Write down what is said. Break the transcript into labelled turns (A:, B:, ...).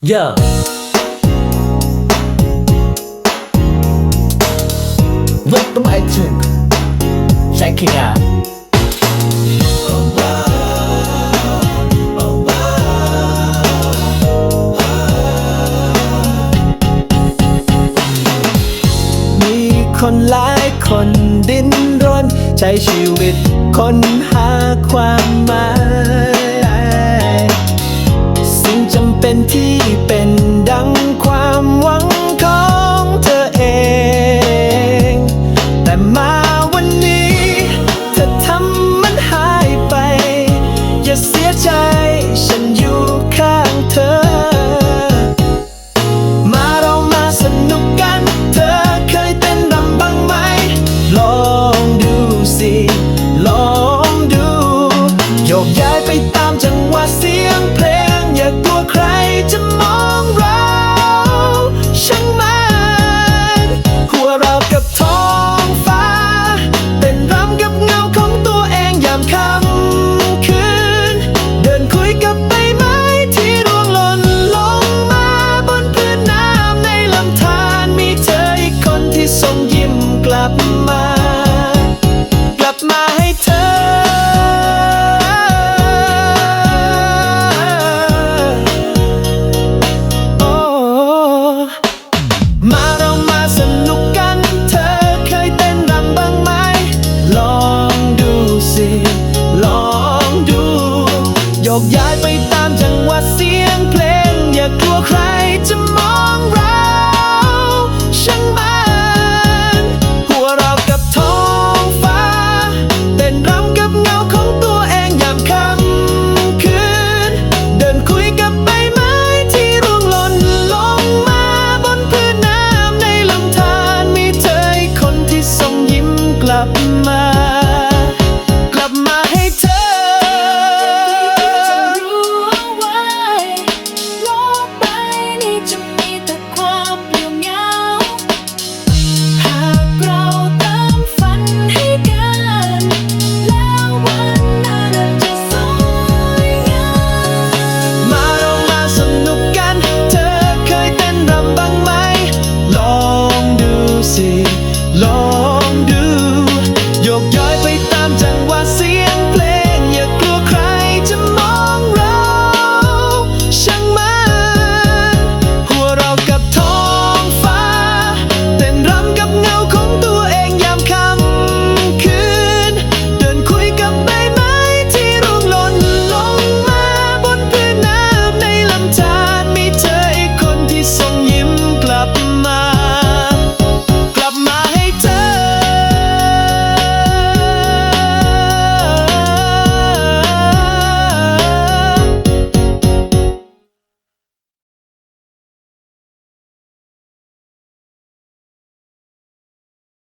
A: Yeah. Welcome item. Check it out. มีคนหลายคนดิ้นรน ใช้ชีวิตคนหาความหมาย เป็นที่เป็นดังความหวังของเธอเอง แต่มาวันนี้เธอทำมันหายไป อย่าเสียใจฉันอยู่ข้างเธอ มาเรามาสนุกกัน เธอเคยเต้นรำบ้างไหม ลองดูสิ ลองดู โยกย้ายไปตาม